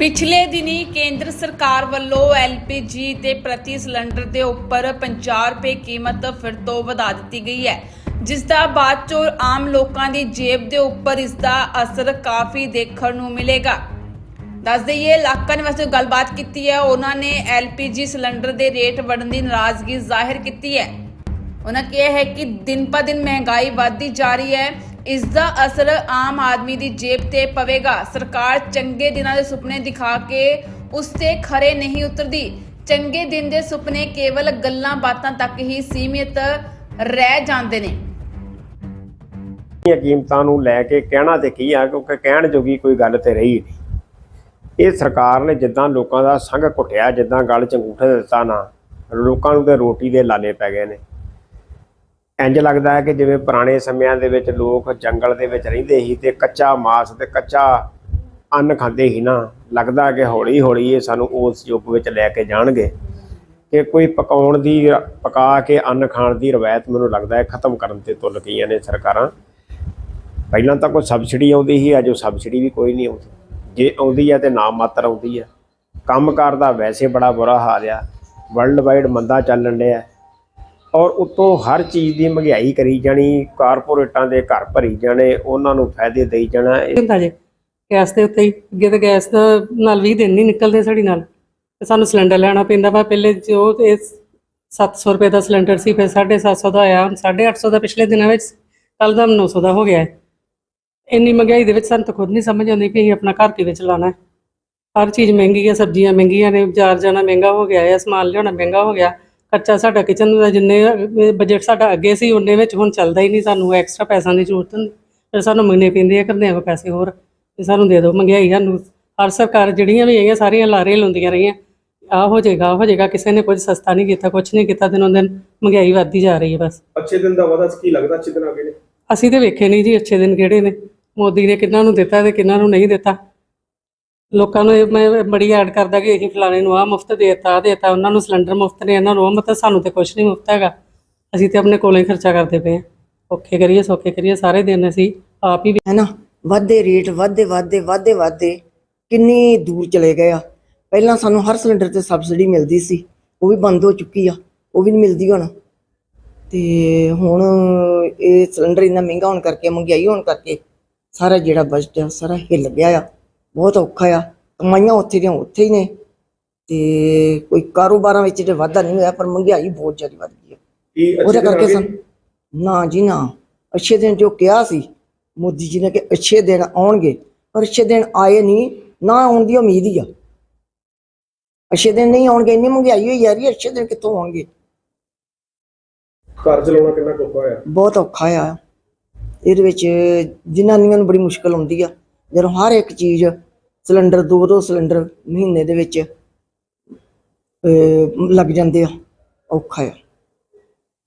ਪਿਛਲੇ ਦਿਨੀ ਕੇਂਦਰ ਸਰਕਾਰ ਵੱਲੋਂ ਐਲਪੀਜੀ ਦੇ ਪ੍ਰਤੀ ਸਿਲੰਡਰ ਦੇ ਉੱਪਰ 50 ਰੁਪਏ ਕੀਮਤ ਫਿਰ ਤੋਂ ਵਧਾ ਦਿੱਤੀ ਗਈ ਹੈ, ਜਿਸ ਦਾ ਬਾਅਦ ਚੋਂ ਆਮ ਲੋਕਾਂ ਦੀ ਜੇਬ ਦੇ ਉੱਪਰ ਇਸ ਦਾ ਅਸਰ ਕਾਫੀ ਦੇਖਣ ਨੂੰ ਮਿਲੇਗਾ। ਦੱਸ ਦਈਏ ਇਲਾਕਾ ਨਿਵਾਸੀ ਗੱਲਬਾਤ ਕੀਤੀ ਹੈ, ਉਹਨਾਂ ਨੇ ਐਲਪੀਜੀ ਸਿਲੰਡਰ ਦੇ ਰੇਟ ਵਧਣ ਦੀ ਨਾਰਾਜ਼ਗੀ ਜ਼ਾਹਿਰ ਕੀਤੀ ਹੈ। ਉਹਨਾਂ ਕਿਹਾ ਹੈ ਕਿ ਦਿਨ ਪਰ ਦਿਨ ਮਹਿੰਗਾਈ ਵੱਧਦੀ ਜਾ ਰਹੀ ਹੈ ਇਸ ਦਾ ਅਸਰ ਆਮ ਆਦਮੀ ਦੀ ਜੇਬ ਤੇ ਪਵੇਗਾ। ਸਰਕਾਰ ਚੰਗੇ ਦਿਨਾਂ ਦੇ ਸੁਪਨੇ ਦਿਖਾ ਕੇ ਉਸ ਤੇ ਖਰੇ ਨਹੀਂ ਉਤਰਦੀ। ਚੰਗੇ ਦਿਨ ਦੇ ਸੁਪਨੇ ਕੇਵਲ ਗੱਲਾਂ ਬਾਤਾਂ ਤੱਕ ਹੀ ਸੀਮਿਤ ਰਹਿ ਜਾਂਦੇ ਨੇ। ਦੀਆਂ ਕੀਮਤਾਂ ਨੂੰ ਲੈ ਕੇ ਕਹਿਣਾ ਤੇ ਕੀ ਆ, ਕਿਉਂਕਿ ਕਹਿਣ ਜੋਗੀ ਕੋਈ ਗੱਲ ਤੇ ਰਹੀ ਨਹੀਂ। ਇਹ ਸਰਕਾਰ ਨੇ ਜਿੱਦਾਂ ਲੋਕਾਂ ਦਾ ਸੰਗ ਘੁੱਟਿਆ, ਜਿੱਦਾਂ ਗੱਲ ਚ ਦਿੱਤਾ ਨਾ, ਲੋਕਾਂ ਨੂੰ ਤੇ ਰੋਟੀ ਦੇ ਲਾਲੇ ਪੈ ਗਏ ਨੇ। ਇੰਜ ਲੱਗਦਾ ਹੈ ਕਿ ਜਿਵੇਂ ਪੁਰਾਣੇ ਸਮਿਆਂ ਦੇ ਵਿੱਚ ਲੋਕ ਜੰਗਲ ਦੇ ਵਿੱਚ ਰਹਿੰਦੇ ਸੀ ਤੇ ਕੱਚਾ ਮਾਸ ਤੇ ਕੱਚਾ ਅੰਨ ਖਾਂਦੇ ਸੀ ਨਾ, ਲੱਗਦਾ ਕਿ ਹੌਲੀ ਹੌਲੀ ਇਹ ਸਾਨੂੰ ਉਸ ਯੁੱਗ ਵਿੱਚ ਲੈ ਕੇ ਜਾਣਗੇ ਕਿ ਕੋਈ ਪਕਾਉਣ ਦੀ, ਪਕਾ ਕੇ ਅੰਨ ਖਾਣ ਦੀ ਰਵਾਇਤ ਮੈਨੂੰ ਲੱਗਦਾ ਹੈ ਖਤਮ ਕਰਨ ਤੇ ਤੁਲ ਗਈਆਂ ਨੇ ਸਰਕਾਰਾਂ। ਪਹਿਲਾਂ ਤਾਂ ਕੋਈ ਸਬਸਿਡੀ ਆਉਂਦੀ ਸੀ, ਅੱਜ ਉਹ ਸਬਸਿਡੀ ਵੀ ਕੋਈ ਨਹੀਂ ਆਉਂਦੀ। ਜੇ ਆਉਂਦੀ ਹੈ ਤੇ ਨਾਮ ਮਾਤਰ ਆਉਂਦੀ ਹੈ। ਕੰਮਕਾਰ ਦਾ ਵੈਸੇ ਬੜਾ ਬੁਰਾ ਹਾਲ ਆ। ਵਰਲਡ ਵਾਈਡ ਮੰਦਾ ਚੱਲਣ ਡਿਆ। ਔਰ ਉਤੋਂ ਹਰ ਚੀਜ਼ ਦੀ ਮਹਿੰਗਾਈ ਕਰੀ ਜਾਣੀ, ਕਾਰਪੋਰੇਟਾਂ ਦੇ ਘਰ ਭਰੀ ਜਾਣੇ, ਉਹਨਾਂ ਨੂੰ ਫਾਇਦੇ ਦੇਈ ਜਾਣਾ ਹੁੰਦਾ ਜੇ। ਗੈਸ ਦੇ ਉੱਤੇ ਹੀ। ਅੱਗੇ ਤਾਂ ਗੈਸ ਦਾ ਨਾਲ 20 ਦਿਨ ਨਹੀਂ ਨਿਕਲਦੇ ਸਾਡੀ ਨਾਲ। ਤੇ ਸਾਨੂੰ ਸਿਲੰਡਰ ਲੈਣਾ ਪੈਂਦਾ ਵਾ। ਪਹਿਲੇ ਜੋ ਤੇ 700 ਰੁਪਏ ਦਾ ਸਿਲੰਡਰ ਸੀ, ਫਿਰ 750 ਦਾ ਆਇਆ ਹੁਣ 850 ਦਾ ਪਿਛਲੇ ਦਿਨਾਂ ਵਿੱਚ ਕੱਲ ਦਾ 900 ਦਾ ਹੋ ਗਿਆ। ਇੰਨੀ ਮਹਿੰਗਾਈ ਦੇ ਵਿੱਚ ਸਾਨੂੰ ਤਾਂ ਖੁਦ ਨਹੀਂ ਸਮਝ ਆਉਂਦੀ ਕਿ ਅਸੀਂ ਆਪਣਾ ਘਰ ਕਿਵੇਂ ਚਲਾਉਣਾ ਹੈ। ਹਰ ਚੀਜ਼ ਮਹਿੰਗੀ ਹੈ, ਸਬਜ਼ੀਆਂ ਮਹਿੰਗੀਆਂ ਨੇ, ਬਾਜ਼ਾਰ ਜਾਣਾ ਮਹਿੰਗਾ ਹੋ ਗਿਆ ਹੈ ਸਮਾਨ ਲਿਆਉਣਾ ਮਹਿੰਗਾ ਹੋ ਗਿਆ। ਖਰਚਾ ਸਾਡਾ ਕਿਚਨ ਦਾ ਜਿੰਨੇ ਬਜਟ ਸਾਡਾ ਅੱਗੇ ਸੀ ਉਹਨੇ ਵਿੱਚ ਹੁਣ ਚੱਲਦਾ ਹੀ ਨਹੀਂ ਸਾਨੂੰ ਐਕਸਟਰਾ ਪੈਸਿਆਂ ਦੀ ਜ਼ਰੂਰਤ ਹੁੰਦੀ ਫਿਰ ਸਾਨੂੰ ਮੰਗਣੇ ਪੈਂਦੇ ਆ ਘਰਦਿਆਂ ਕੋਲ ਪੈਸੇ ਹੋਰ ਤੇ ਸਾਨੂੰ ਦੇ ਦਿਓ ਮਹਿੰਗਾਈ ਸਾਨੂੰ। ਹਰ ਸਰਕਾਰ ਜਿਹੜੀਆਂ ਵੀ ਹੈਗੀਆਂ ਸਾਰੀਆਂ ਲਾਰੇ ਲਾਉਂਦੀਆਂ ਰਹੀਆਂ। ਆ ਹੋ ਜਾਏਗਾ ਆਹ ਹੋ ਜਾਏਗਾ ਕਿਸੇ ਨੇ ਕੁਝ ਸਸਤਾ ਨਹੀਂ ਕੀਤਾ ਕੁਝ ਨਹੀਂ ਕੀਤਾ ਦਿਨੋਂ ਦਿਨ ਮਹਿੰਗਾਈ ਵੱਧਦੀ ਜਾ ਰਹੀ ਹੈ ਬਸ। ਅੱਛੇ ਦਿਨ ਦਾ ਵਾਦਾ ਕੀ ਲੱਗਦਾ ਅੱਛੇ ਦਿਨ ਆ ਗਏ ਨੇ? ਅਸੀਂ ਤੇ ਵੇਖੇ ਨਹੀਂ ਜੀ ਅੱਛੇ ਦਿਨ ਕਿਹੜੇ ਨੇ। ਮੋਦੀ ਨੇ ਕਿੰਨਾਂ ਨੂੰ ਦਿੱਤਾ ਤੇ ਕਿੰਨਾਂ ਨੂੰ ਨਹੀਂ ਦਿੱਤਾ। ਲੋਕਾਂ ਨੂੰ ਇਹ ਮੈਂ ਬੜੀ ਐਡ ਕਰਦਾ ਕਿ ਇਹ ਫਲਾਣੇ ਨੂੰ ਆ ਮੁਫਤ ਦੇਤਾ ਆ ਦੇਤਾ, ਉਹਨਾਂ ਨੂੰ ਸਿਲੰਡਰ ਮੁਫਤ ਨੇ, ਇਹਨਾਂ ਨੂੰ ਉਹ ਮੁਫਤ, ਸਾਨੂੰ ਤੇ ਕੁਝ ਨਹੀਂ ਮੁਫਤ ਹੈਗਾ। ਅਸੀਂ ਤੇ ਆਪਣੇ ਕੋਲੋਂ ਹੀ ਖਰਚਾ ਕਰਦੇ ਪਏ ਹਾਂ। ਔਖੇ ਕਰੀਏ, ਸੌਖੇ ਕਰੀਏ, ਸਾਰੇ ਦਿਨ ਅਸੀਂ ਆਪ ਹੀ ਹੈਨਾ ਵੱਧਦੇ ਰੇਟ ਵੱਧਦੇ ਵੱਧਦੇ ਵੱਧਦੇ ਵੱਧਦੇ, ਕਿੰਨੀ ਦੂਰ ਚਲੇ ਗਏ ਆ। ਪਹਿਲਾਂ ਸਾਨੂੰ ਹਰ ਸਿਲੰਡਰ ਤੇ ਸਬਸਿਡੀ ਮਿਲਦੀ ਸੀ, ਉਹ ਵੀ ਬੰਦ ਹੋ ਚੁੱਕੀ ਆ, ਉਹ ਵੀ ਨਹੀਂ ਮਿਲਦੀ ਹੁਣ। ਤੇ ਹੁਣ ਇਹ ਸਿਲੰਡਰ ਇੰਨਾ ਮਹਿੰਗਾ ਹੋਣ ਕਰਕੇ, ਮਹਿੰਗਾਈ ਹੋਣ ਕਰਕੇ ਸਾਰਾ ਜਿਹੜਾ ਬਜਟ ਆ, ਸਾਰਾ ਹਿੱਲ ਗਿਆ ਆ। ਬਹੁਤ ਔਖਾ ਆ ਕਮਾਈਆਂ ਉੱਥੇ ਦੀਆਂ ਉੱਥੇ ਹੀ ਨੇ ਤੇ ਕੋਈ ਕਾਰੋਬਾਰਾਂ ਵਿੱਚ ਤੇ ਵਾਧਾ ਨਹੀਂ ਹੋਇਆ ਪਰ ਮਹਿੰਗਾਈ ਬਹੁਤ ਜ਼ਿਆਦਾ ਵੱਧ ਗਈ ਆ ਅੱਛੇ ਉਹਦੇ ਆ ਕਰਕੇ ਸਨ ਨਾ ਜੀ ਨਾ ਅੱਛੇ ਦਿਨ ਜੋ ਕਿਹਾ ਸੀ ਮੋਦੀ ਜੀ ਨੇ ਕਿ ਅੱਛੇ ਦਿਨ ਆਉਣਗੇ ਪਰ ਅੱਛੇ ਦਿਨ ਆਏ ਨਹੀਂ ਨਾ ਆਉਣ ਦੀ ਉਮੀਦ ਹੀ ਆ ਅੱਛੇ ਦਿਨ ਨਹੀਂ ਆਉਣਗੇ ਇੰਨੀ ਮਹਿੰਗਾਈ ਹੋਈ ਜਾ ਰਹੀ ਹੈ ਅੱਛੇ ਦਿਨ ਕਿੱਥੋਂ ਆਉਣਗੇ ਘਰ ਚਲਾਉਣਾ ਕਿੰਨਾ ਔਖਾ ਹੋਇਆ ਬਹੁਤ ਔਖਾ ਆ ਇਹਦੇ ਵਿੱਚ ਜਨਾਨੀਆਂ ਨੂੰ ਬੜੀ ਮੁਸ਼ਕਲ ਆਉਂਦੀ ਆ ਜਦੋਂ ਹਰ ਇੱਕ ਚੀਜ਼ ਸਿਲੰਡਰ ਦੋ ਦੋ ਸਿਲੰਡਰ ਮਹੀਨੇ ਦੇ ਵਿੱਚ ਲੱਗ ਜਾਂਦੇ ਆ, ਔਖਾ ਆ।